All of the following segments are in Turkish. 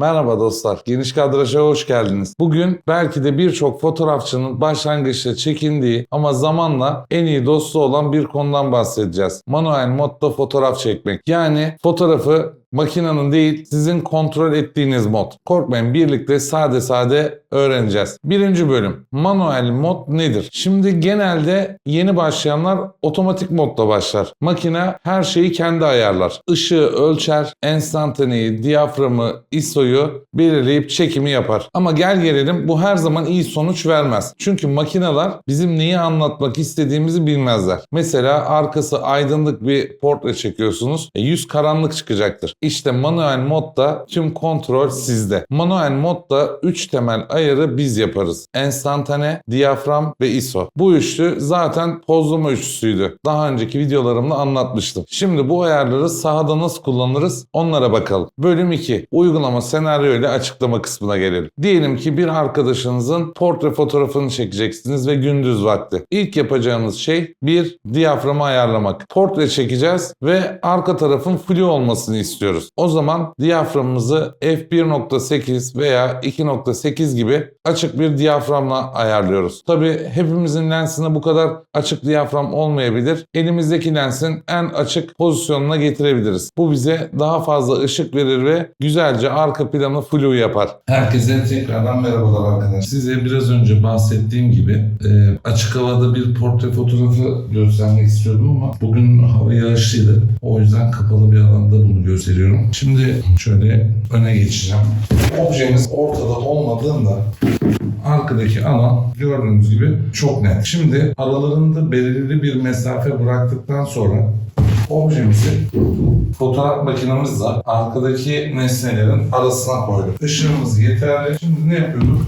Merhaba dostlar, Geniş Kadraj'a hoş geldiniz. Bugün belki de birçok fotoğrafçının başlangıçta çekindiği ama zamanla en iyi dostu olan bir konudan bahsedeceğiz. Manuel modda fotoğraf çekmek. Yani fotoğrafı makinenin değil sizin kontrol ettiğiniz mod. Korkmayın birlikte sade sade öğreneceğiz. Birinci bölüm. Manuel mod nedir? Şimdi genelde yeni başlayanlar otomatik modda başlar. Makine her şeyi kendi ayarlar. Işığı ölçer, enstantaneyi, diyaframı, ISO'yu belirleyip çekimi yapar. Ama gel gelelim bu her zaman iyi sonuç vermez. Çünkü makineler bizim neyi anlatmak istediğimizi bilmezler. Mesela arkası aydınlık bir portre çekiyorsunuz. E, yüz karanlık çıkacaktır. İşte manuel modda tüm kontrol sizde. Manuel modda 3 temel ayarı biz yaparız. Enstantane, diyafram ve ISO. Bu üçlü zaten pozlama üçlüsüydü. Daha önceki videolarımda anlatmıştım. Şimdi bu ayarları sahada nasıl kullanırız onlara bakalım. Bölüm 2. Uygulama senaryo ile açıklama kısmına gelelim. Diyelim ki bir arkadaşınızın portre fotoğrafını çekeceksiniz ve gündüz vakti. İlk yapacağınız şey bir diyaframı ayarlamak. Portre çekeceğiz ve arka tarafın flu olmasını istiyoruz. O zaman diyaframımızı f1.8 veya 2.8 gibi açık bir diyaframla ayarlıyoruz. Tabi hepimizin lensinde bu kadar açık diyafram olmayabilir. Elimizdeki lensin en açık pozisyonuna getirebiliriz. Bu bize daha fazla ışık verir ve güzelce arka planı flu yapar. Herkese tekrardan merhabalar arkadaşlar. Size biraz önce bahsettiğim gibi e, açık havada bir portre fotoğrafı göstermek istiyordum ama bugün hava yağışlıydı. O yüzden kapalı bir alanda bunu gösteriyorum. Şimdi şöyle öne geçeceğim. Objemiz ortada olmadığında arkadaki alan gördüğünüz gibi çok net. Şimdi aralarında belirli bir mesafe bıraktıktan sonra objemizi fotoğraf makinemizle arkadaki nesnelerin arasına koyduk. Işığımız yeterli. Şimdi ne yapıyorduk?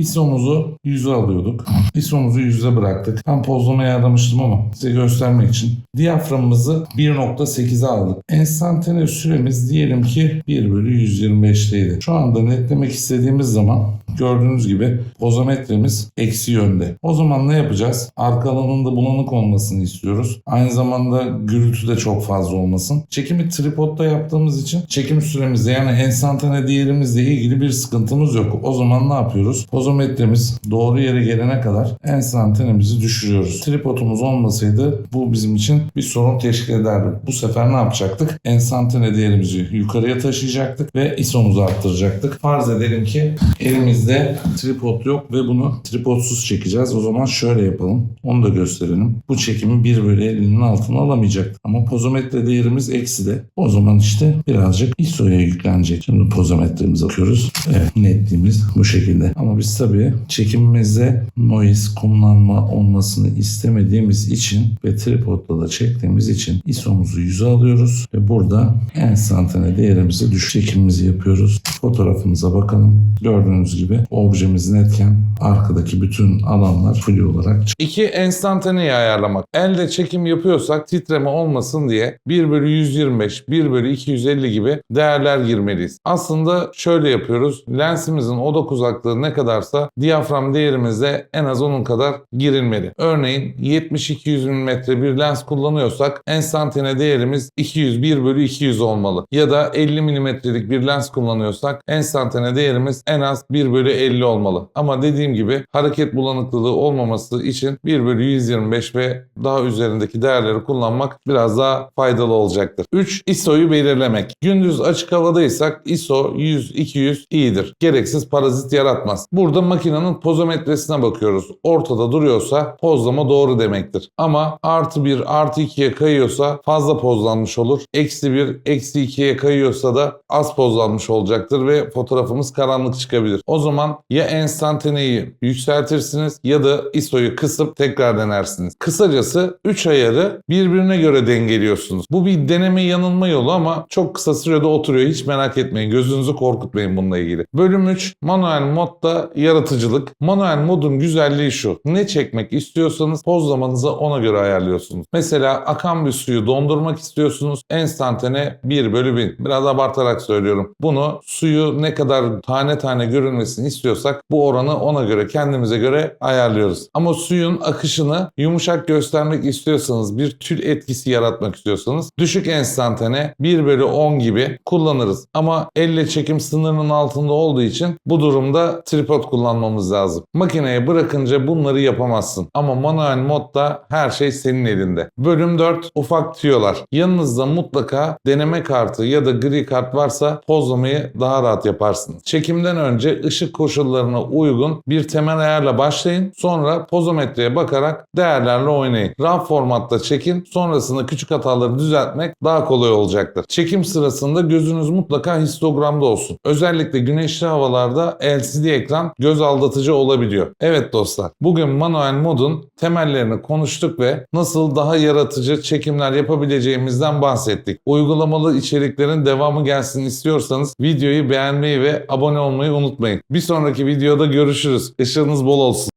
ISO'muzu 100'e alıyorduk. ISO'muzu 100'e bıraktık. Ben pozlama ayarlamıştım ama size göstermek için. Diyaframımızı 1.8'e aldık. Enstantane süremiz diyelim ki 1 bölü 125'teydi. Şu anda netlemek istediğimiz zaman gördüğünüz gibi pozometremiz eksi yönde. O zaman ne yapacağız? Arka alanında bulanık olmasını istiyoruz. Aynı zamanda gürültü de çok fazla olmasın. Çekimi tripodda yaptığımız için çekim süremizde yani enstantane değerimizle ilgili bir sıkıntımız yok. O zaman ne yapıyoruz? Pozometremiz doğru yere gelene kadar enstantanemizi düşürüyoruz. Tripodumuz olmasaydı bu bizim için bir sorun teşkil ederdi. Bu sefer ne yapacaktık? Enstantane değerimizi yukarıya taşıyacaktık ve ISO'muzu arttıracaktık. Farz edelim ki elimizde tripod yok ve bunu tripodsuz çekeceğiz. O zaman şöyle yapalım. Onu da gösterelim. Bu çekimi 1 bölü 50'nin altına alamayacak. Ama pozometre değerimiz eksi de. O zaman işte birazcık ISO'ya yüklenecek. Şimdi pozometremize bakıyoruz. Evet netliğimiz bu şekilde. Ama biz tabii çekimimizde noise, kumlanma olmasını istemediğimiz için ve tripodla da çektiğimiz için ISO'muzu 100'e alıyoruz ve burada enstantane değerimizi düş çekimimizi yapıyoruz. Fotoğrafımıza bakalım. Gördüğünüz gibi objemiz netken arkadaki bütün alanlar full olarak çık- İki enstantaneyi ayarlamak. Elde çekim yapıyorsak titreme olmasın diye 1 bölü 125, 1 bölü 250 gibi değerler girmeliyiz. Aslında şöyle yapıyoruz. Lensimizin odak uzaklığı ne kadarsa diyafram değerimizde en az onun kadar girilmeli. Örneğin 70-200 mm bir lens kullanıyorsak enstantane değerimiz 200, 1 bölü 200 olmalı. Ya da 50 mm'lik bir lens kullanıyorsak enstantane değerimiz en az 1 bölü 50 olmalı. Ama dediğim gibi hareket bulanıklılığı olmaması için 1 bölü 125 ve daha üzerindeki değerleri kullanmak biraz daha faydalı olacaktır. 3. ISO'yu belirlemek. Gündüz açık havadaysak ISO 100-200 iyidir. Gereksiz parazit yaratmaz. Burada makinenin pozometresine bakıyoruz. Ortada duruyorsa pozlama doğru demektir. Ama artı 1 artı 2'ye kayıyorsa fazla pozlanmış olur. Eksi 1 eksi 2'ye kayıyorsa da az pozlanmış olacaktır ve fotoğrafımız karanlık çıkabilir. O zaman ya enstantaneyi yükseltirsiniz ya da ISO'yu kısıp tekrar denersiniz. Kısacası 3 ayarı birbirine göre dengeliyorsunuz. Bu bir deneme yanılma yolu ama çok kısa sürede oturuyor. Hiç merak etmeyin. Gözünüzü korkutmayın bununla ilgili. Bölüm 3 manuel modda yaratıcılık. Manuel modun güzelliği şu. Ne çekmek istiyorsanız pozlamanızı ona göre ayarlıyorsunuz. Mesela akan bir suyu dondurmak istiyorsunuz. Enstantane 1 bölü 1000. Biraz abartarak söylüyorum. Bunu suyu ne kadar tane tane görünmesini istiyorsak bu oranı ona göre kendimize göre ayarlıyoruz. Ama suyun akışını yumuşak göstermek istiyorsanız bir tül etkisi yaratmak istiyorsanız düşük enstantane 1 bölü 10 gibi kullanırız. Ama elle çekim sınırının altında olduğu için bu durumda tripod kullanmamız lazım. Makineye bırakınca bunları yapamazsın. Ama manuel modda her şey senin elinde. Bölüm 4 ufak tüyolar. Yanınızda mutlaka deneme kartı ya da gri kart varsa pozlamayı daha rahat yaparsınız. Çekimden önce ışık koşullarına uygun bir temel ayarla başlayın. Sonra pozometreye bakarak değerlerle oynayın. RAW formatta çekin. Sonrasında küçük hataları düzeltmek daha kolay olacaktır. Çekim sırasında gözünüz mutlaka histogramda olsun. Özellikle güneşli havalarda LCD ekran göz aldatıcı olabiliyor. Evet dostlar, bugün manuel modun temellerini konuştuk ve nasıl daha yaratıcı çekimler yapabileceğimizden bahsettik. Uygulamalı içeriklerin devamı gelsin istiyorsanız videoyu beğenmeyi ve abone olmayı unutmayın. Bir sonraki videoda görüşürüz. Işığınız bol olsun.